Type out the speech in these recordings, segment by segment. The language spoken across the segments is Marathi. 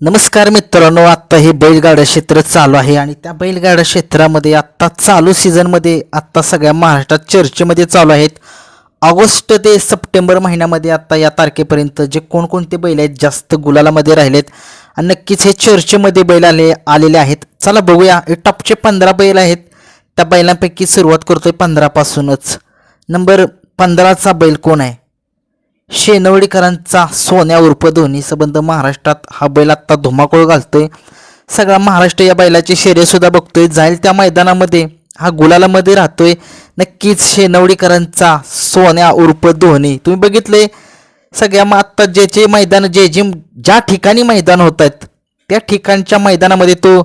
नमस्कार मित्रांनो आत्ता हे बैलगाडा क्षेत्र चालू आहे आणि त्या बैलगाडा क्षेत्रामध्ये आत्ता चालू सीझनमध्ये आत्ता सगळ्या महाराष्ट्रात चर्चेमध्ये चालू आहेत. ऑगस्ट ते सप्टेंबर महिन्यामध्ये आत्ता या तारखेपर्यंत जे कोणकोणते बैल आहेत जास्त गुलालामध्ये राहिलेत. आणि नक्कीच हे चर्चेमध्ये बैल आले आलेले आहेत. चला बघूया हे टॉपचे पंधरा बैल आहेत. त्या बैलांपैकी सुरुवात करतोय पंधरापासूनच. नंबर पंधराचा बैल कोण आहे? शेनवडीकरांचा सोन्या उर्फ धोनी संबंध महाराष्ट्रात हा बैल आत्ता धुमाकूळ घालतोय. सगळा महाराष्ट्र या बैलाची शर्यतसुद्धा बघतोय. जाईल त्या मैदानामध्ये हा गुलालामध्ये राहतोय. नक्कीच शेनवडीकरांचा सोन्या उर्फ धोनी. तुम्ही बघितले सगळ्या मग आत्ता जे जे मैदान जे जे ज्या ठिकाणी मैदान होत आहेत त्या ठिकाणच्या मैदानामध्ये तो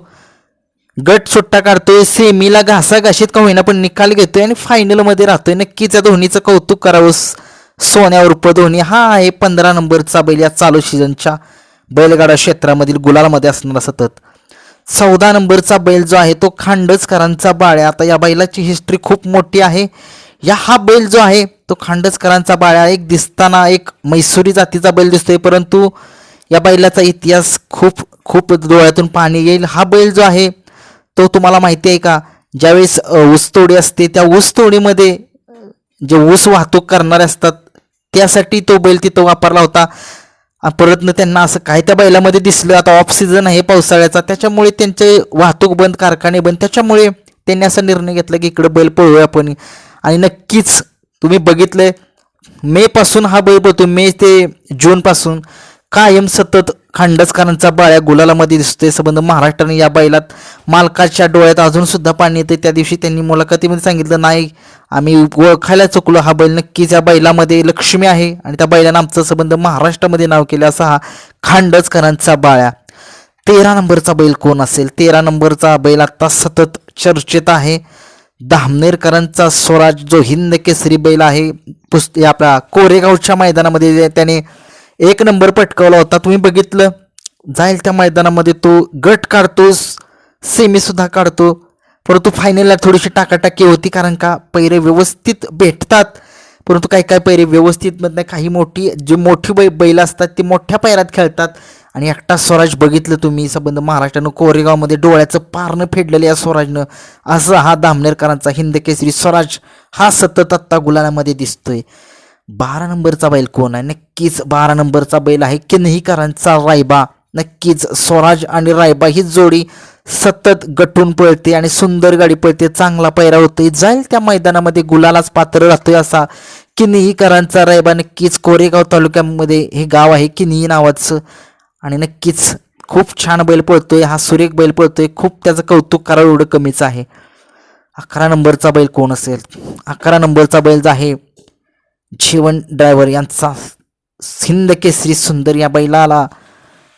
गट सुट्टा काढतोय. सेमीला घासाघाशीत का होईना पण निकाल घेतोय आणि फायनलमध्ये राहतोय. नक्कीच या धोनीचं कौतुक करावं सोन्यावर सोन्या धोनी हा आहे पंधरा नंबरचा बैल या चालू सीझनच्या बैलगाडा क्षेत्रामधील गुलालमध्ये असणारा सतत. चौदा नंबरचा बैल जो आहे तो खांडचकरांचा बाळ्या. आता या बैलाची हिस्ट्री खूप मोठी आहे. या हा बैल जो आहे तो खांडचकरांचा बाळ्या. एक दिसताना एक मैसुरी जातीचा बैल दिसतोय परंतु या बैलाचा इतिहास खूप खूप डोळ्यातून पाणी येईल. हा बैल जो आहे तो तुम्हाला माहिती आहे का ज्यावेळेस ऊसतोडी असते त्या ऊसतोडीमध्ये जे ऊस वाहतूक करणारे असतात त्यासाठी तो बैल तिथं वापरला होता. परतनं त्यांना असं काय त्या बैलामध्ये दिसलं आता ऑफ सीझन आहे पावसाळ्याचा त्याच्यामुळे त्यांचे वाहतूक बंद कारखाने बंद त्याच्यामुळे त्यांनी असा निर्णय घेतला की इकडं बैल पळूया आपण. आणि नक्कीच तुम्ही बघितलंय मे पासून हा बैल पळतो मे ते जून पासून. कायम सतत खांडसकरांचा बाळ्या गुलालामध्ये दिसतोय. संबंध महाराष्ट्राने या बैलात मालकाच्या डोळ्यात अजून सुद्धा पाणी येते त्या दिवशी त्यांनी मुलाखतीमध्ये सांगितलं नाही आम्ही ओळखायला चुकलो. हा बैल नक्कीच या बैलामध्ये लक्ष्मी आहे आणि त्या बैलानं आमचा संबंध महाराष्ट्रामध्ये नाव केलं. असा हा खांडसकरांचा बाळ्या. तेरा नंबरचा बैल कोण असेल? तेरा नंबरचा बैल आत्ता सतत चर्चेत आहे. धामनेरकरांचा स्वराज जो हिंद केसरी बैल आहे पुस्त आपल्या कोरेगावच्या मैदानामध्ये त्याने एक नंबर पटकावला होता. तुम्ही बघितलं? जाईल त्या मैदानामध्ये तो. गट काढतोस सेमीसुद्धा काढतो. परंतु फायनलला थोडीशी टाकाटाकी होती कारण का पैरे व्यवस्थित भेटतात. परंतु काही काही पैरे व्यवस्थित मधनं काही मोठी जे मोठी बै बैल असतात ती मोठ्या पैरात खेळतात. आणि एकटा स्वराज बघितलं तुम्ही संबंध महाराष्ट्रानं कोरेगावमध्ये डोळ्याचं पारणं फेडलेलं या स्वराजनं. असं हा दामनेरकरांचा हिंद केसरी स्वराज हा सतत आत्ता गुलालामध्ये दिसतोय. बारा नंबरचा बैल कोण आहे? नक्कीच बारा नंबरचा बैल आहे किन्हीकरांचा रायबा. नक्कीच स्वराज आणि रायबा ही जोडी सतत गटून पळते आणि सुंदर गाडी पळते चांगला पैरा होतोय. जाईल त्या मैदानामध्ये गुलालाच पात्र राहतोय असा किन्हीकरांचा रायबा. नक्कीच कोरेगाव तालुक्यामध्ये हे गाव आहे किन्ही नावाचं. आणि नक्कीच खूप छान बैल पळतोय. हा सुरेख बैल पळतोय. खूप त्याचं कौतुक करावं एवढं कमीच आहे. अकरा नंबरचा बैल कोण असेल? अकरा नंबरचा बैल जो आहे जीवन ड्रायव्हर यांचा हिंद केसरी सुंदर या बैलाला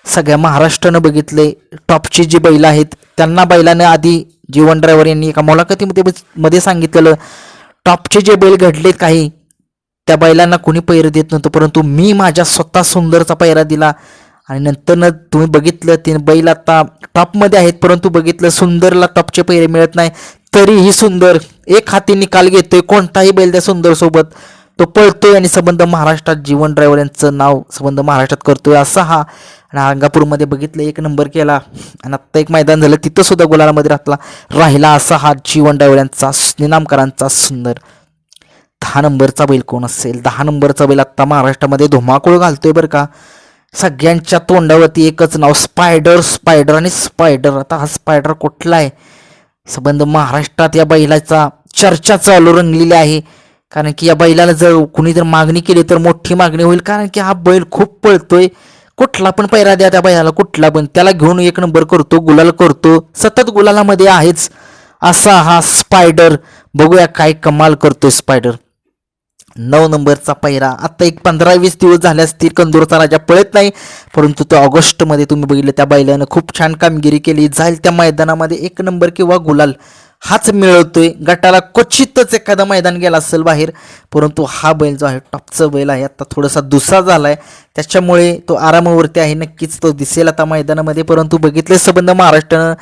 सगळ्या महाराष्ट्रानं बघितले. टॉपची जी बैल आहेत त्यांना बैलानं आधी जीवन ड्रायव्हर यांनी एका मुलाखतीमध्ये मध्ये सांगितलेलं टॉपचे जे बैल घडलेत काही त्या बैलांना कोणी पैर देत नव्हतं परंतु मी माझ्या स्वतः सुंदरचा पैरा दिला आणि नंतरनं तुम्ही बघितलं ते बैल आता टॉपमध्ये आहेत परंतु बघितलं सुंदरला टॉपचे पैरे मिळत नाही. तरीही सुंदर एक हाती निकाल घेतोय कोणताही बैल त्या सुंदरसोबत तो पळतोय आणि संबंध महाराष्ट्रात जीवन ड्रायव्हर यांचं नाव संबंध महाराष्ट्रात करतोय असा हा. आणि अंगापूरमध्ये बघितलं एक नंबर केला. आणि आत्ता एक मैदान झालं तिथं सुद्धा गुलालामध्ये राहतला राहिला असा हा जीवन ड्रायव्हर यांचा निनामकरांचा सुंदर. दहा नंबरचा बैल कोण असेल? दहा नंबरचा बैल आत्ता महाराष्ट्रामध्ये धुमाकूळ घालतोय बरं का. सगळ्यांच्या तोंडावरती एकच नाव स्पायडर स्पायडर आणि स्पायडर. आता हा स्पायडर कुठला आहे? संबंध महाराष्ट्रात या बैलाचा चर्चा चालू रंगलेली आहे. कारण की या बैलाला जर कुणी जर मागणी केली तर मोठी मागणी होईल. कारण की हा बैल खूप पळतोय. कुठला पण पैरा द्या त्या बैलाला कुठला पण. त्याला घेऊन एक नंबर करतो गुलाल करतो. सतत गुलालामध्ये आहेच. असा हा स्पायडर बघूया काय कमाल करतोय स्पायडर नऊ नंबरचा पैरा. आता एक पंधरा वीस दिवस झाले असतील कंदूरचा राजा पळत नाही. परंतु तो ऑगस्टमध्ये तुम्ही बघितलं त्या बैलानं खूप छान कामगिरी केली. जाईल त्या मैदानामध्ये एक नंबर किंवा गुलाल. हाच मिळवतोय. गटाला क्वचितच एखादा मैदान गेला असेल बाहेर परंतु हा बैल जो आहे टॉपचा बैल आहे. आता थोडासा दुसरा झाला आहे त्याच्यामुळे तो आरामावरती आहे नक्कीच तो दिसेल आता मैदानामध्ये. परंतु बघितले संबंध महाराष्ट्रानं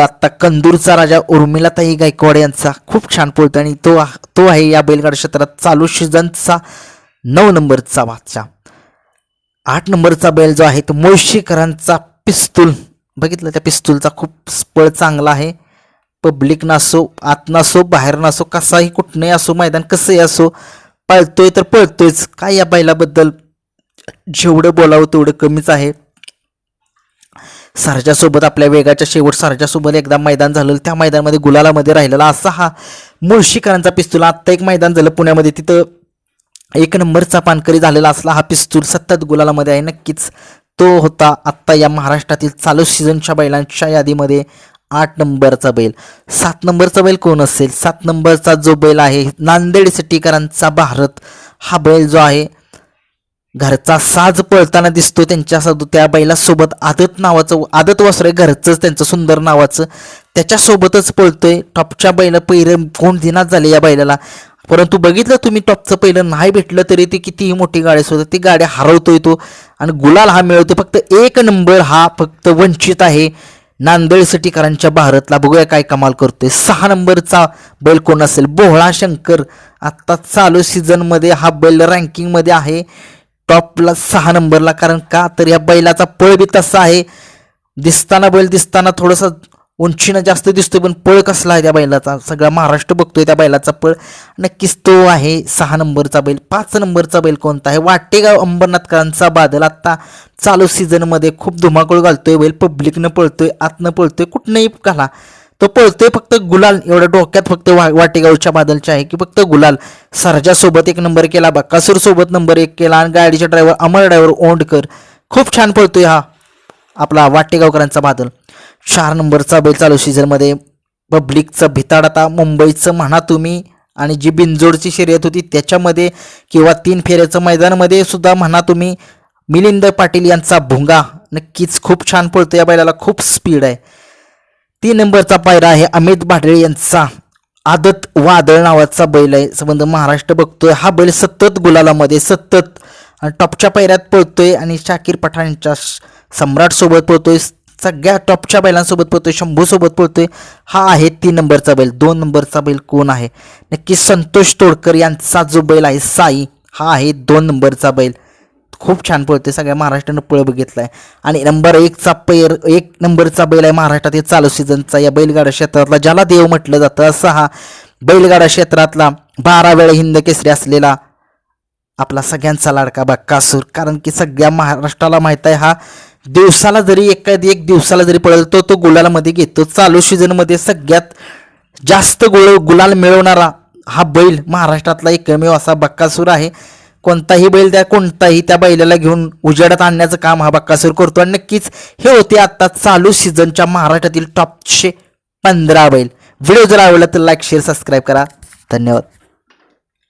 आत्ता कंदूरचा राजा उर्मिलाताई गायकवाड यांचा खूप छान पळतो आणि तो तो आहे या बैलगाडा क्षेत्रात चालू सीझनचा नऊ नंबरचा बादशाह. आठ नंबरचा बैल जो आहे तो मुळशीकरांचा पिस्तूल. बघितलं त्या पिस्तूलचा खूप स्पळ चांगला आहे. पब्लिक नसो आत नसो बाहेर नसो कसाही कुठनंही असो मैदान कसंही असो पळतोय तर पळतोयच. काय या बैलाबद्दल जेवढं बोलावं तेवढं कमीच आहे. सरजासोबत आपल्या वेगाच्या शेवट सरजासोबत एकदा मैदान झालं त्या मैदानामध्ये गुलालामध्ये राहिलेला असा हा मुळशीकरांचा पिस्तूल. आत्ता एक मैदान झालं पुण्यामध्ये तिथं एक नंबरचा पानकरी झालेला असला हा पिस्तूल सतत गुलालामध्ये आहे नक्कीच तो होता आत्ता या महाराष्ट्रातील चालू सीझनच्या बैलांच्या यादीमध्ये. आठ नंबरचा बैल. सात नंबरचा बैल कोण असेल? सात नंबरचा जो बैल आहे नांदेड सिटीकरांचा भारत. हा बैल जो आहे घरचा साज पळताना दिसतो त्यांच्या साधू त्या बैलासोबत आदत नावाचं आदत वस्त्र आहे घरचंच त्यांचं सुंदर नावाचं. त्याच्यासोबतच पळतोय. टॉपच्या बैला पहिलं कोण दिनाच झाले या बैलाला? परंतु बघितलं तुम्ही टॉपचं पहिलं नाही भेटलं तरी ती कितीही मोठी गाडी असू ती गाडी हरवतोय तो. आणि गुलाल हा मिळवतो फक्त एक नंबर हा फक्त वंचित आहे. नांदेड सिटीकरांच्या भारतला बघूया काय कमाल करतोय. सहा नंबरचा बैल कोण असेल? बोहळा शंकर. आत्ता चालू सीझनमध्ये हा बैल रँकिंगमध्ये आहे. टॉपला सहा नंबरला. कारण का? तर या बैलाचा पळ बी तसा आहे. दिसताना बैल दिसताना थोडंसं उंचीनं जास्त दिसतोय पण पळ कसला आहे त्या बैलाचा? सगळा महाराष्ट्र बघतोय त्या बैलाचा पळ. नक्कीच तो आहे सहा नंबरचा बैल. पाच नंबरचा बैल कोणता आहे? वाटेगाव अंबरनाथकरांचा बादल. आत्ता चालू सीझनमध्ये खूप धुमाकूळ घालतोय बैल. पब्लिकनं पळतोय आतनं पळतोय कुठनंही घाला. तो पळतोय फक्त गुलाल. एवढ्या डोक्यात फक्त वा वाटेगावच्या बादलच्या आहे की फक्त गुलाल. सरजासोबत एक नंबर केला बक्कासूर सोबत नंबर एक केला आणि गाडीचा ड्रायव्हर अमर ड्रायव्हर ओंडकर. खूप छान पळतोय हा आपला वाटेगावकरांचा बादल. चार नंबरचा बैल चालू सीझनमध्ये पब्लिकचं भिताड आता मुंबईचं म्हणा तुम्ही. आणि जी बिनजोडची शर्यत होती त्याच्यामध्ये किंवा तीन फेऱ्याचं मैदानामध्ये सुद्धा म्हणा तुम्ही. मिलिंद पाटील यांचा भुंगा. नक्कीच खूप छान पळतो या बैलाला. खूप स्पीड आहे. तीन नंबरचा पायरा आहे अमित भाडळे यांचा. आदत वादळ नावाचा बैल आहे. संबंध महाराष्ट्र बघतोय. हा बैल सतत गुलालामध्ये सतत. टॉपच्या पायऱ्यात पळतोय. आणि शाकीर पठाणच्या सम्राटसोबत पळतोय. सगळ्या टॉपच्या बैलांसोबत पळतोय शंभूसोबत पळतोय. हा आहे तीन नंबरचा बैल. दोन नंबरचा बैल कोण आहे? नक्की संतोष तोडकर यांचा जो बैल आहे साई हा आहे दोन नंबरचा बैल. खूप छान पळतोय. सगळ्या महाराष्ट्रानं पळ बघितलाय. आणि नंबर एकचा पैर एक नंबरचा बैल आहे महाराष्ट्रातील चालू सीझनचा या बैलगाडा क्षेत्रातला ज्याला देव म्हटलं जातं असा हा बैलगाडा क्षेत्रातला बारा वेळा हिंद केसरी असलेला आपला सगळ्यांचा लाडका बक्कासूर कारण की सगळ्या महाराष्ट्राला माहीत आहे हा दिवसाला जरी एखादी एक दिवसाला जरी पळेल तो तो गुलालामध्ये घेतो. चालू सीझनमध्ये सगळ्यात जास्त गुळ गुलाल मिळवणारा हा बैल महाराष्ट्रातला एकमेव असा बक्कासूर आहे. कोणताही बैल त्या कोणताही त्या बैलाला घेऊन उजेडात आणण्याचं काम हा बक्कासूर करतो. आणि नक्कीच हे होते आता चालू सीझनच्या महाराष्ट्रातील टॉपचे पंधरा बैल. व्हिडिओ जर आवडला तर लाईक शेअर सबस्क्राईब करा. धन्यवाद.